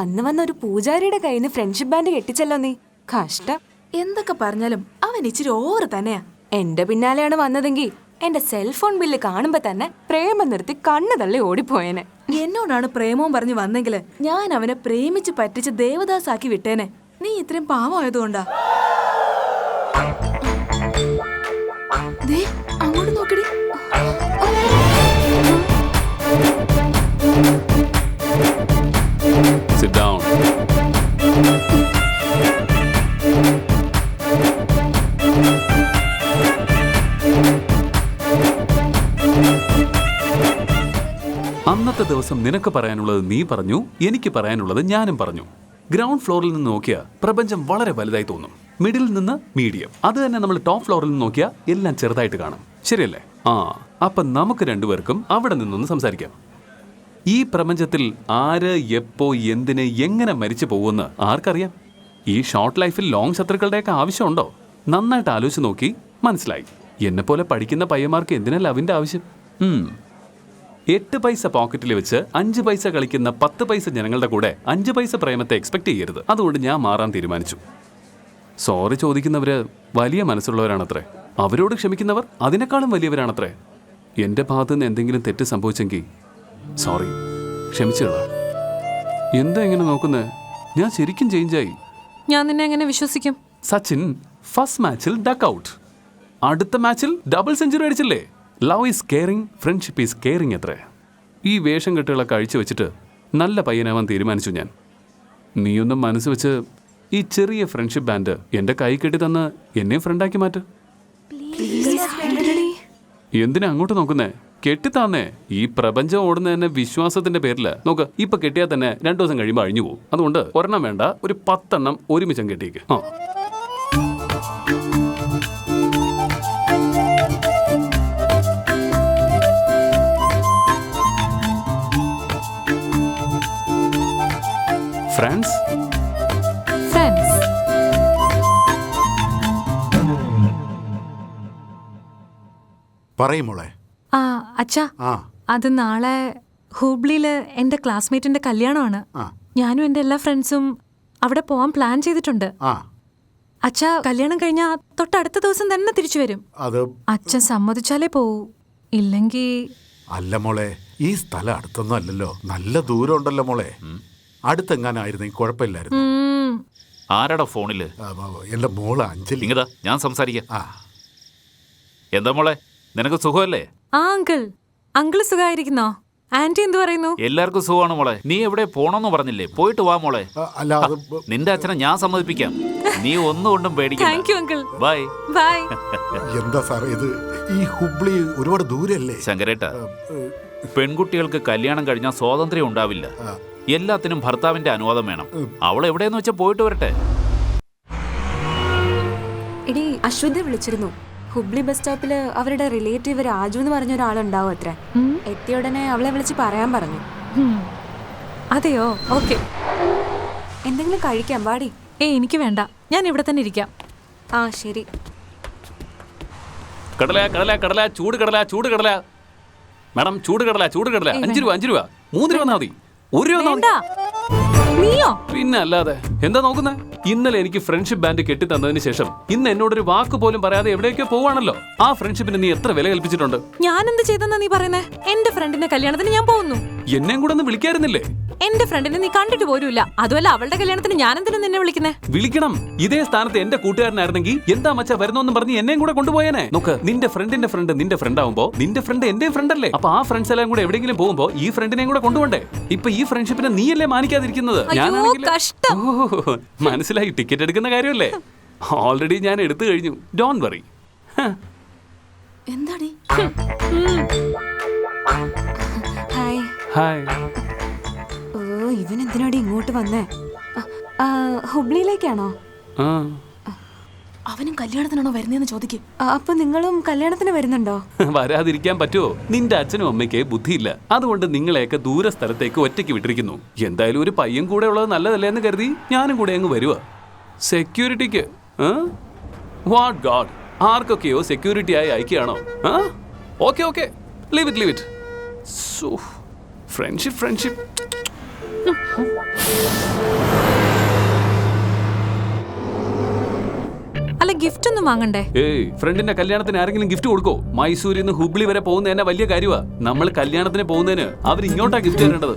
അന്ന് വന്ന ഒരു പൂജാരിയുടെ കയ്യിൽ നിന്ന് ഫ്രണ്ട്ഷിപ്പ് ബാൻഡ് കെട്ടിച്ചല്ലോ നീ. കഷ്ടം. എന്തൊക്കെ പറഞ്ഞാലും അവൻ ഇച്ചിരി ഓവർ തന്നെയാ. എന്റെ പിന്നാലെയാണ് വന്നതെങ്കിൽ എന്റെ സെൽഫോൺ ബില്ല് കാണുമ്പോ തന്നെ പ്രേമം നിർത്തി കണ്ണു തള്ളി ഓടിപ്പോയേനെ. എന്നോടാണ് പ്രേമവും പറഞ്ഞു വന്നെങ്കിൽ ഞാൻ അവനെ പ്രേമിച്ച് പറ്റിച്ച് ദേവദാസാക്കി വിട്ടേനെ. നീ ഇത്രയും പാവമായതുകൊണ്ടാ. ദേ, അങ്ങോട്ട് നോക്കടി. Sit down. അന്നത്തെ ദിവസം നിനക്ക് പറയാനുള്ളത് നീ പറഞ്ഞു എനിക്ക് പറയാനുള്ളത് ഞാനും പറഞ്ഞു. ഗ്രൗണ്ട് ഫ്ലോറിൽ നിന്ന് നോക്കിയാൽ പ്രപഞ്ചം വളരെ വലുതായി തോന്നും. മിഡിൽ നിന്ന് മീഡിയം. അത് തന്നെ നമ്മൾ ടോപ്പ് ഫ്ലോറിൽ നിന്ന് നോക്കിയാൽ എല്ലാം ചെറുതായിട്ട് കാണും. ശരിയല്ലേ? ആ അപ്പൊ നമുക്ക് രണ്ടുപേർക്കും അവിടെ നിന്നൊന്ന് സംസാരിക്കാം. ഈ പ്രപഞ്ചത്തിൽ ആര് എപ്പോ എന്തിന് എങ്ങനെ മരിച്ചു പോകുമെന്ന് ആർക്കറിയാം? ഈ ഷോർട്ട് ലൈഫിൽ ലോങ് ശത്രുക്കളുടെയൊക്കെ ആവശ്യമുണ്ടോ? നന്നായിട്ട് ആലോചിച്ച് നോക്കി മനസ്സിലായി. എന്നെ പോലെ പഠിക്കുന്ന പയ്യന്മാർക്ക് എന്തിനാ അവന്റെ ആവശ്യം. എട്ട് പൈസ പോക്കറ്റിൽ വെച്ച് അഞ്ച് പൈസ കളിക്കുന്ന പത്ത് പൈസ ജനങ്ങളുടെ കൂടെ അഞ്ച് പൈസ പ്രേമത്തെ എക്സ്പെക്ട് ചെയ്യരുത്. അതുകൊണ്ട് ഞാൻ മാറാൻ തീരുമാനിച്ചു. സോറി ചോദിക്കുന്നവര് വലിയ മനസ്സുള്ളവരാണത്രേ. അവരോട് ക്ഷമിക്കുന്നവർ അതിനേക്കാളും വലിയവരാണത്രേ. എന്റെ ഭാഗത്തുനിന്ന് എന്തെങ്കിലും തെറ്റ് സംഭവിച്ചെങ്കിൽ സോറി ക്ഷമിച്ചുകളാ എന്താ ഇങ്ങനെ നോക്കുന്നേ? ഞാൻ ശരിക്കും ചേഞ്ചായി ഞാൻ നിന്നെ എങ്ങനെ വിശ്വസിക്കും? സച്ചിൻ ഫസ്റ്റ് മാച്ചിൽ ഡക്ക് ഔട്ട് അടുത്ത മാച്ചിൽ double century അടിച്ചില്ലേ? Love is caring friendship is caring എത്ര ഈ വേഷം കെട്ടുകളൊക്കെ അഴിച്ചു വെച്ചിട്ട് നല്ല പയ്യനാവാൻ തീരുമാനിച്ചു ഞാൻ. നീയൊന്നും മനസ്സ് വെച്ച് ഈ ചെറിയ ഫ്രണ്ട്ഷിപ്പ് ബാൻഡ് എന്റെ കൈ കെട്ടി തന്ന് എന്നെയും ഫ്രണ്ടാക്കി മാറ്റ്. എന്തിനാ അങ്ങോട്ട് നോക്കുന്നേ? കെട്ടിത്താന്നേ. ഈ പ്രപഞ്ചം ഓടുന്ന തന്നെ വിശ്വാസത്തിന്റെ പേരിൽ. നോക്ക് ഇപ്പൊ കെട്ടിയാൽ തന്നെ രണ്ടു ദിവസം കഴിയുമ്പോൾ അഴിഞ്ഞു പോകും. അതുകൊണ്ട് ഒരെണ്ണം വേണ്ട ഒരു പത്തെണ്ണം ഒരുമിച്ചം കെട്ടിയേക്ക്. ആ. ഫ്രാൻസ് ഫ്രണ്ട്സ്. പറയും മോളെ. ആ അച്ഛാ അത് നാളെ ഹൂബ്ലിയിൽ എന്റെ ക്ലാസ്മേറ്റിന്റെ കല്യാണമാണ്. ആ. ഞാനും എന്റെ എല്ലാ ഫ്രണ്ട്സും അവിടെ പോവാൻ പ്ലാൻ ചെയ്തിട്ടുണ്ട്. ആ. അച്ഛാ കല്യാണം കഴിഞ്ഞാ തൊട്ടടുത്ത ദിവസം തന്നെ തിരിച്ചു വരും. അത് അച്ഛൻ സമ്മതിച്ചാലേ പോവൂ. ഇല്ലെങ്കിൽ അല്ല മോളെ ഈ സ്ഥലം അടുത്തൊന്നും അല്ലല്ലോ. നല്ല ദൂരം ഉണ്ടല്ലോ മോളെ അടുത്തെങ്ങാനായിരുന്നെങ്കിൽ കുഴപ്പമില്ലായിരുന്നു. ആരാടാ ഫോണിൽ? എന്റെ മോൾ അഞ്ജലി. ഇങ്ങതാ ഞാൻ സംസാരിക്കാം. എന്താ മോളെ നിനക്ക് സുഖമല്ലേ? ആ അങ്കിൾ. സുഖായിരിക്കുന്നോ? സുഖമായിരിക്കുന്നോ ആന്റി എന്ത് പറയുന്നു? എല്ലാവർക്കും സുഖമാണ് മോളെ. നീ എവിടെ പോണമെന്ന് പറഞ്ഞില്ലേ? പോയിട്ട് വാ മോളെ. അല്ല അത് നിന്റെ അച്ഛനെ ഞാൻ സമ്മതിപ്പിക്കാം. നീ ഒന്നുകൊണ്ടും താങ്ക് പേടിക്കണ്ട യു അങ്കിൾ. ബൈ ബൈ എന്താ സാർ ഇത് ഈ ഹുബ്ലി ഒരുപാട് ദൂരല്ലേ? ശങ്കരേട്ട പെൺകുട്ടികൾക്ക് കല്യാണം കഴിഞ്ഞാൽ സ്വാതന്ത്ര്യം ഉണ്ടാവില്ല. എല്ലാത്തിനും ഭർത്താവിന്റെ അനുവാദം വേണം. അവൾ എവിടെയെന്ന് വെച്ചാൽ പോയിട്ട് വരട്ടെ. എടി അശ്വതി വിളിച്ചിരുന്നു. ഹുബ്ലി ബസ് സ്റ്റോപ്പിൽ അവരുടെ റിലേറ്റീവ് രാജു എന്ന് പറഞ്ഞ ഒരാളുണ്ടാവും അത്ര. എത്തിയ ഉടനെ അവളെ വിളിച്ച് പറയാൻ പറഞ്ഞു. അതെയോ? ഓക്കെ. എന്തെങ്കിലും കഴിക്കാം പാടി ഏ എനിക്ക് വേണ്ട. ഞാൻ ഇവിടെ തന്നെ ഇരിക്കാം. ആ ശരി. കടല കടല കടല ചൂട് കടല ചൂട് കടല. മാഡം ചൂട് കടല ചൂട് കടല. അഞ്ച് രൂപ അഞ്ച് രൂപ. മൂന്ന് രൂപ മതി. ഒരു രൂപ മതി. നീയോ? പിന്നെ അല്ലാതെ എന്താ നോക്കുന്നേ? ഇന്നലെ എനിക്ക് ഫ്രണ്ട്ഷിപ്പ് ബാൻഡ് കെട്ടി തന്നതിന് ശേഷം ഇന്ന് എന്നോട് ഒരു വാക്ക് പോലും പറയാതെ എവിടെയൊക്കെ പോവാണല്ലോ. ആ ഫ്രണ്ട്ഷിപ്പിന് നീ എത്ര വില കൽപ്പിച്ചിട്ടുണ്ട്? ഞാൻ എന്ത് ചെയ്തെന്നാ നീ പറയുന്നേ? എന്റെ ഫ്രണ്ടിന്റെ കല്യാണത്തിന് ഞാൻ പോകുന്നു. എന്നെയും കൂടെ ഒന്ന് വിളിക്കായിരുന്നില്ലേ? എന്റെ ഫ്രണ്ടിനെ നീ കണ്ടിട്ട് പോരൂല്ല അതുമല്ല അവളുടെ കല്യാണത്തിന് ഞാൻ എന്തിനും നിന്നെ വിളിക്കുന്നേ? വിളിക്കണം. ഇതേ സ്ഥാനത്ത് എന്റെ കൂട്ടുകാരനായിരുന്നെങ്കിൽ എന്താ മച്ച വരുന്നോന്നും പറഞ്ഞ് എന്നെയും കൂടെ കൊണ്ടുപോയേനെ? നോക്ക് നിന്റെ ഫ്രണ്ടിന്റെ ഫ്രണ്ട് നിന്റെ ഫ്രണ്ട് ആവുമ്പോ നിന്റെ ഫ്രണ്ട് എന്റെ ഫ്രണ്ട് അല്ലേ അപ്പൊ ആ ഫ്രണ്ട്സ് എല്ലാം കൂടെ എവിടെയെങ്കിലും പോകുമ്പോ ഈ ഫ്രണ്ടിനെയും കൂടെ കൊണ്ടുപോണ്ടേ? ഇപ്പൊ ഈ ഫ്രണ്ട്ഷിപ്പിനെ നീയല്ലേ മാനിക്കാതിരിക്കുന്നത്? ഞാൻ ഞാനാണെങ്കില്- കഷ്ടം. ഓ, മനസ്സിലായി ടിക്കറ്റ് എടുക്കുന്ന കാര്യമല്ലേ? ഓൾറെഡി ഞാൻ എടുത്തു കഴിഞ്ഞു. ഡോൺ വറി എന്താടി? ഹായ്. ഓ ഇവൻ എന്തിനാടി ഇങ്ങോട്ട് വന്നേ? ആ, ആ, ഹുബ്ലിയിലേക്കാണോ? ആ. അവനും കല്യാണത്തിനാണോ വരുന്നതെന്ന് ചോദിക്കും. ആ, അപ്പൊ നിങ്ങളും കല്യാണത്തിന് വരുന്നുണ്ടോ? വരാതിരിക്കാൻ പറ്റുമോ നിന്റെ അച്ഛനും അമ്മയ്ക്ക് ബുദ്ധിയില്ല. അതുകൊണ്ട് നിങ്ങളെയൊക്കെ ദൂര സ്ഥലത്തേക്ക് ഒറ്റയ്ക്ക് വിട്ടിരിക്കുന്നു. എന്തായാലും ഒരു പയ്യൻ കൂടെ ഉള്ളത് നല്ലതല്ലേ എന്ന് കരുതി ഞാനും കൂടെ അങ്ങ് വരുക സെക്യൂരിറ്റിക്ക് വാട്ട് ഗാഡ് ആർക്കൊക്കെയോ സെക്യൂരിറ്റി ആയി അയക്കുകയാണോ? Okay okay leave it leave it friendship friendship അല്ല ഗിഫ്റ്റ് ഒന്നും വാങ്ങണ്ടേ? ഏയ് ഫ്രണ്ടിന്റെ കല്യാണത്തിന് ആരെങ്കിലും ഗിഫ്റ്റ് കൊടുക്കോ? മൈസൂരിൽ നിന്ന് ഹുബ്ലി വരെ പോകുന്ന തന്നെ വലിയ കാര്യമാ നമ്മൾ കല്യാണത്തിന് പോകുന്നതിന് അവർ ഇങ്ങോട്ടാ ഗിഫ്റ്റ് തരേണ്ടത്.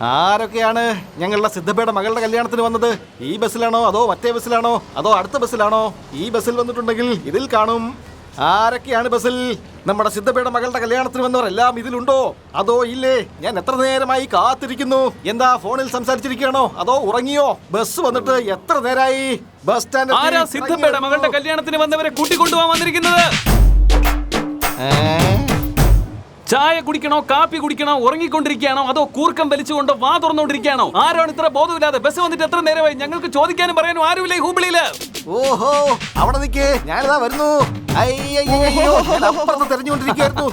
ആരൊക്കെയാണ് ഞങ്ങളുടെ സിദ്ധപ്പയുടെ മകളുടെ കല്യാണത്തിന് വന്നത്? ഈ ബസ്സിലാണോ അതോ മറ്റേ ബസ്സിലാണോ അതോ അടുത്ത ബസ്സിലാണോ? ഈ ബസ്സിൽ വന്നിട്ടുണ്ടെങ്കിൽ ഇതിൽ കാണും. ആരൊക്കെയാണ് ബസ്സിൽ? നമ്മുടെ സിദ്ധപ്പയുടെ മകളുടെ കല്യാണത്തിന് വന്നവർ എല്ലാം ഇതിലുണ്ടോ? അതോ ഇല്ലേ? ഞാൻ എത്ര നേരമായി കാത്തിരിക്കുന്നു. എന്താ ഫോണിൽ സംസാരിച്ചിരിക്കുകയാണോ? അതോ ഉറങ്ങിയോ? ബസ് വന്നിട്ട് എത്ര നേരായി? ബസ് സ്റ്റാൻഡ് സിദ്ധപ്പയുടെ മകളുടെ കല്യാണത്തിന് വന്നവരെ കൂട്ടിക്കൊണ്ടുപോകാൻ വന്നിരിക്കുന്നത്? ചായ കുടിക്കണോ കാപ്പി കുടിക്കണോ ഉറങ്ങിക്കൊണ്ടിരിക്കുകയാണോ അതോ കൂർക്കം വലിച്ചുകൊണ്ട് വാ തുറന്നുകൊണ്ടിരിക്കുകയാണോ? ആരാണ് ഇത്ര ബോധമില്ലാതെ? ബസ് വന്നിട്ട് എത്ര നേരമായി? ഞങ്ങൾക്ക് ചോദിക്കാനും പറയാനും ആരുമില്ല ഹൂബിളിയിൽ? ഓഹോ അവിടെ നിൽക്കേ ഞാനിതാ വരുന്നു.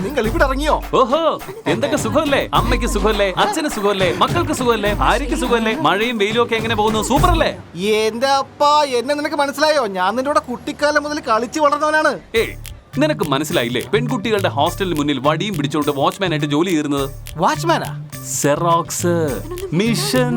നിങ്ങൾ ഇവിടെ ഇറങ്ങിയോ? ഓഹോ എന്തൊക്കെ സുഖമല്ലേ? അമ്മയ്ക്ക് സുഖമല്ലേ? അച്ഛന് സുഖമല്ലേ? മക്കൾക്ക് സുഖമല്ലേ? ഭാര്യയ്ക്ക് സുഖമല്ലേ? മഴയും വെയിലും ഒക്കെ എങ്ങനെ പോകുന്നു? സൂപ്പർ അല്ലേ എന്റെ അപ്പ എന്നെ നിനക്ക് മനസ്സിലായോ? ഞാൻ നിന്റെ കൂടെ കുട്ടിക്കാലം മുതൽ കളിച്ചു വളർന്നവനാണ്. ഏയ് നിനക്ക് മനസ്സിലായില്ലേ? പെൺകുട്ടികളുടെ ഹോസ്റ്റലിന് മുന്നിൽ വടിയും പിടിച്ചുകൊണ്ട് വാച്ച്മാനായിട്ട് ജോലി ചെയ്യുന്നത് വാച്ച്മാനാ? Xerox mission.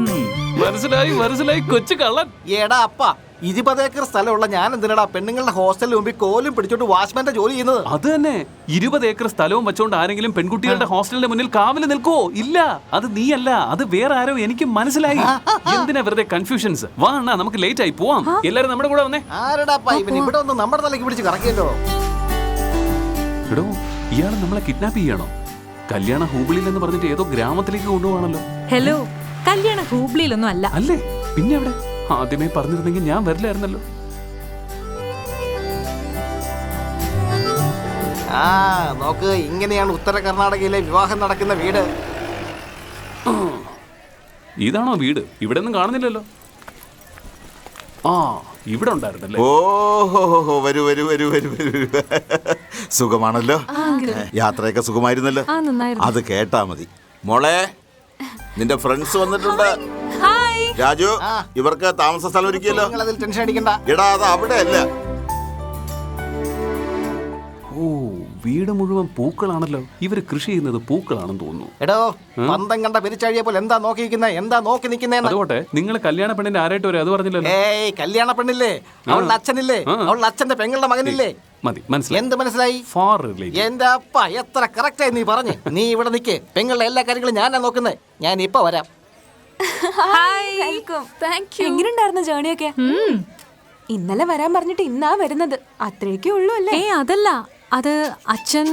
മനസ്സിലായി മനസ്സിലായി കൊച്ചു കള്ളൻ. എടാ അപ്പ ഇരുപത് ഏക്കർ സ്ഥലമുള്ള ഞാൻ എന്തിനടാ പെണ്ണുങ്ങളുടെ ഹോസ്റ്റലിന് മുമ്പിൽ കോലും പിടിച്ചോണ്ട് വാച്ച്മാന്റെ ജോലി ചെയ്യുന്നത്? അത് തന്നെ. ഇരുപത് ഏക്കർ സ്ഥലവും വെച്ചോണ്ട് ആരെങ്കിലും പെൺകുട്ടികളുടെ ഹോസ്റ്റലിന്റെ മുന്നിൽ കാവൽ നിൽക്കുവോ? ഇല്ല അത് നീയല്ല അത് വേറെ ആരോ എനിക്ക് മനസ്സിലായി. എന്തിനാ വെറുതെ കൺഫ്യൂഷൻസ് വാ അണ്ണാ നമുക്ക് ലേറ്റ് ആയി പോവാം. എല്ലാരും നമ്മുടെ കൂടെ വന്നേ. ആരടാ അപ്പ ഇവൻ ഇവിടെ ഒന്ന് നമ്മുടെ തലയ്ക്ക് പിടിച്ച് കറക്കിയല്ലോ? എടോ ഇയാൾ നമ്മളെ കിഡ്നാപ്പ് ചെയ്യണോ? കല്യാണ ഹൂബിളിൽ എന്ന് പറഞ്ഞിട്ട് ഏതോ ഗ്രാമത്തിലേക്ക് കൊണ്ടുപോകണല്ലോ ഹലോ കല്യാണ ഹൂബ്ലിയിലൊന്നും അല്ല. അല്ലേ? പിന്നെ അവിടെ ആദ്യമേ പറഞ്ഞിരുന്നെങ്കിൽ ഞാൻ വരില്ലായിരുന്നല്ലോ. ആ നോക്ക് ഇങ്ങനെയാണ് ഉത്തര കർണാടകയിലെ വിവാഹം നടക്കുന്ന വീട്. ഇതാണോ വീട്? ഇവിടെ ഒന്നും കാണുന്നില്ലല്ലോ. ആ ഇവിടെ ഉണ്ടായിരുന്നല്ലേ? ഓഹോ വരൂ വരൂ വരൂ വരൂ വരൂ. വരൂ. സുഖമാണല്ലോ യാത്രയൊക്കെ സുഖമായിരുന്നല്ലോ? ആ നന്നായിരുന്നു. അത് കേട്ടാ മതി. മോളെ നിന്റെ ഫ്രണ്ട്സ് വന്നിട്ടുണ്ട്. രാജു ഇവർക്ക് താമസ സ്ഥലം ഒരുക്കിയല്ലോ. ടെൻഷൻ അടിക്കണ്ട. എടാ അത് അവിടെ അല്ല ഓ വീട് മുഴുവൻ പൂക്കളാണല്ലോ. ഇവർ കൃഷി ചെയ്യുന്നത് പൂക്കളാണെന്ന് തോന്നുന്നു. എടോ പന്തം കണ്ട പെരിച്ചഴിയെ പോലെ എന്താ നോക്കിയിരിക്കുന്നത് എന്താ നോക്കി നിൽക്കുന്നേന്ന്? അതുകൊട്ടെ നിങ്ങൾ കല്യാണ പെണ്ണിന്റെ ആരായിട്ട് വരും? അത് പറഞ്ഞില്ലല്ലോ. ഏയ് കല്യാണ പെണ്ണില്ലേ? അവളുടെ അച്ഛനില്ലേ. അവളുടെ അച്ഛന്റെ പെങ്ങളുടെ മകനില്ലേ? മതി മനസ്സിലായി. എന്ത് മനസ്സിലായി? ഫാർ റിലേറ്റീവ് എന്റെ അപ്പ എത്ര കറക്റ്റായി നീ പറഞ്ഞു. നീ ഇവിടെ നിൽക്ക് പെങ്ങളുടെ എല്ലാ കാര്യങ്ങളും ഞാനാ നോക്കുന്നത് ഞാൻ ഇപ്പൊ വരാം. വെൽക്കം താങ്ക് യു എങ്ങനെയുണ്ടായിരുന്നു ജേണിയൊക്കെ ഇന്നലെ വരാൻ പറഞ്ഞിട്ട് ഇന്നാ വരുന്നത്. അത്രയൊക്കെ ഉള്ളൂ അല്ലേ? ഏ അതല്ല. അത് അച്ഛൻ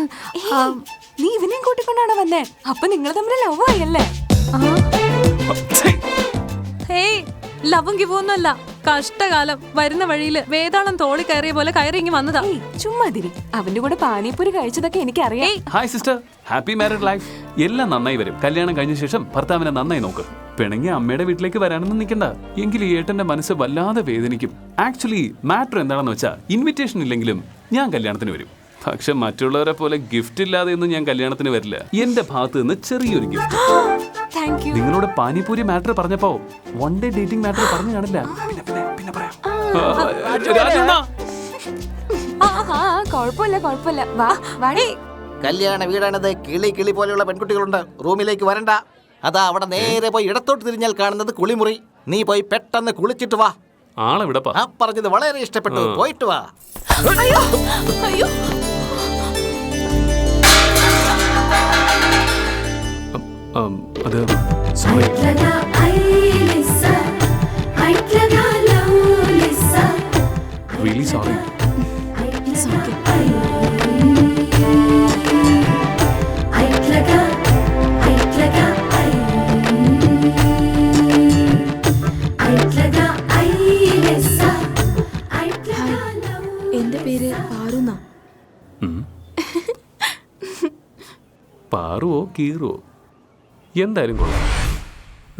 നീ ഇവനെയും കൂട്ടിക്കൊണ്ടാണ് വന്നേ? അപ്പൊ നിങ്ങൾ തമ്മിൽ ലവ് ആയല്ലേ ഹേയ് ലവും കിവൊന്നുമല്ല കഷ്ടകാലം വരുന്ന വഴിയിൽ വേതാളം തോളി കയറിയ പോലെ കയറി ഇങ്ങി വന്നതാ. ചുമ്മാതിരി അവന്റെ കൂടെ പാനിപ്പൂരി കഴിച്ചതൊക്കെ എനിക്കറിയാം. Hi sister. Happy married life. എല്ലാം നന്നായി വരും. കല്യാണം കഴിഞ്ഞ ശേഷം ഭർത്താവിനെ നന്നായി നോക്ക്. പിണങ്ങി അമ്മയുടെ വീട്ടിലേക്ക് വരാനൊന്നും നിൽക്കണ്ട. എങ്കിൽ ഈ ഏട്ടന്റെ മനസ്സ് വല്ലാതെ വേദനിക്കും. ആക്ച്വലി മാറ്റർ എന്താണെന്ന് വെച്ചാൽ ഇൻവിറ്റേഷൻ ഇല്ലെങ്കിലും ഞാൻ കല്യാണത്തിന് വരും. പക്ഷെ മറ്റുള്ളവരെ പോലെ ഗിഫ്റ്റ് ഇല്ലാതെ ഒന്നും ഞാൻ കല്യാണത്തിന് വരില്ല. എന്റെ ഭാഗത്ത് നിന്ന് ചെറിയൊരു ഗിഫ്റ്റ് താങ്ക് യു നിങ്ങളോട് പാനിപൂരി മാറ്റർ പറഞ്ഞപ്പോ വൺ ഡേ ഡേറ്റിംഗ് മാറ്റർ പറഞ്ഞു കാണില്ല. പിന്നെ പിന്നെ പിന്നെ പറയാം. ആ, രാജണ്ണ. ആ ആ കുഴപ്പമില്ല കുഴപ്പമില്ല. വാ വാടി കല്യാണ വീടാണിത് കിളി കിളി പോലെയുള്ള പെൺകുട്ടികളുണ്ട്. റൂമിലേക്ക് വരണ്ട. അതാ അവിടെ നേരെ പോയി ഇടത്തോട്ട് തിരിഞ്ഞാൽ കാണുന്നത് കുളിമുറി. നീ പോയി പെട്ടെന്ന് കുളിച്ചിട്ട് വാ. ആളെവിടപ്പാ? ആ പറഞ്ഞത് വളരെ ഇഷ്ടപ്പെട്ടു. പോയിട്ട് വാ. അയ്യോ ഉം, അത് sorry really sorry Aitlaga, Aitlaga Aitlaga Ailisa, Aitlaga Laulisa. എന്റെ പേര് പാറുന്ന പാറുവോ കീറുവോ എന്തായാലും കൊള്ളാം.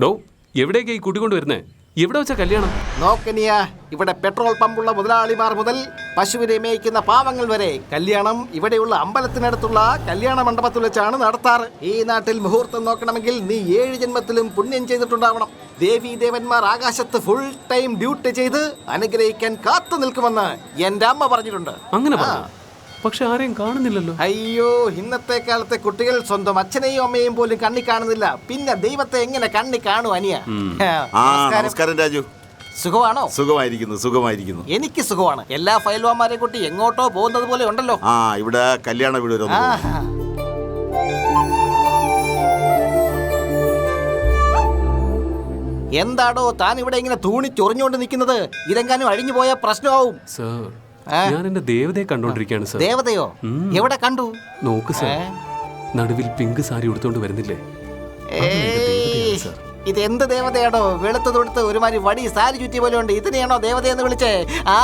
ഡോ എവിടേക്കാ ഈ കൂട്ടിക്കൊണ്ട് വരുന്നേ എവിടെ വെച്ച കല്യാണം? നോക്കനിയ ഇവിടെ പെട്രോൾ പമ്പുള്ള മുതലാളിമാർ മുതൽ പശുവിനെ മേയ്ക്കുന്ന പാവങ്ങൾ വരെ കല്യാണം ഇവിടെയുള്ള അമ്പലത്തിനടുത്തുള്ള കല്യാണ മണ്ഡപത്തിൽ വെച്ചാണ് നടത്താറ് ഈ നാട്ടിൽ മുഹൂർത്തം നോക്കണമെങ്കിൽ നീ ഏഴ് ജന്മത്തിലും പുണ്യം ചെയ്തിട്ടുണ്ടാവണം. ദേവി ദേവന്മാർ ആകാശത്ത് ഫുൾ ടൈം ഡ്യൂട്ടി ചെയ്ത് അനുഗ്രഹിക്കാൻ കാത്തു നിൽക്കുമെന്ന് എന്റെ അമ്മ പറഞ്ഞിട്ടുണ്ട്. അങ്ങനെ പറഞ്ഞു? പക്ഷെ ആരെയും കാണുന്നില്ലല്ലോ. അയ്യോ ഇന്നത്തെ കാലത്തെ കുട്ടികൾ സ്വന്തം അച്ഛനെയും അമ്മയെയും പോലും കണ്ണി കാണുന്നില്ല. പിന്നെ ദൈവത്തെ എങ്ങനെ കണ്ണി കാണും അനിയ? ആ നമസ്കാരം. രാജു. സുഖമാണോ? സുഖമായിരിക്കുന്നു സുഖമായിരിക്കുന്നു. എനിക്ക് സുഖമാണ്. എല്ലാ ഫയൽവാമാരെ കൂട്ടി എങ്ങോട്ടോ പോകുന്നത് പോലെ ഉണ്ടല്ലോ. ആ ഇവിടെ കല്യാണ വീട് വരെ ഒന്ന് ആഹാ. എന്താടോ താൻ ഇവിടെ ഇങ്ങനെ തൂണി ചൊറിഞ്ഞുകൊണ്ട് നിൽക്കുന്നത്? ഇതെങ്ങാനും അഴിഞ്ഞു പോയാൽ പ്രശ്നമാവും. സർ? ഞാൻ എന്റെ ദേവതയെ കണ്ടോണ്ടിരിക്കുകയാണ് സർ ദേവതയോ? എവിടെ കണ്ടു? നോക്ക് സർ നടുവിൽ പിങ്ക് സാരി ഉടുത്തോണ്ട് വരുന്നില്ലേ? ഇത് എന്ത് ദേവതയാണോ വെളുത്ത് തൊടുത്ത് ഒരുമാതിരി വടി സാരി ചുറ്റി പോലെ ഉണ്ട്. ഇതിനെയാണോ ദേവതയെന്ന് വിളിച്ചേ? ആ.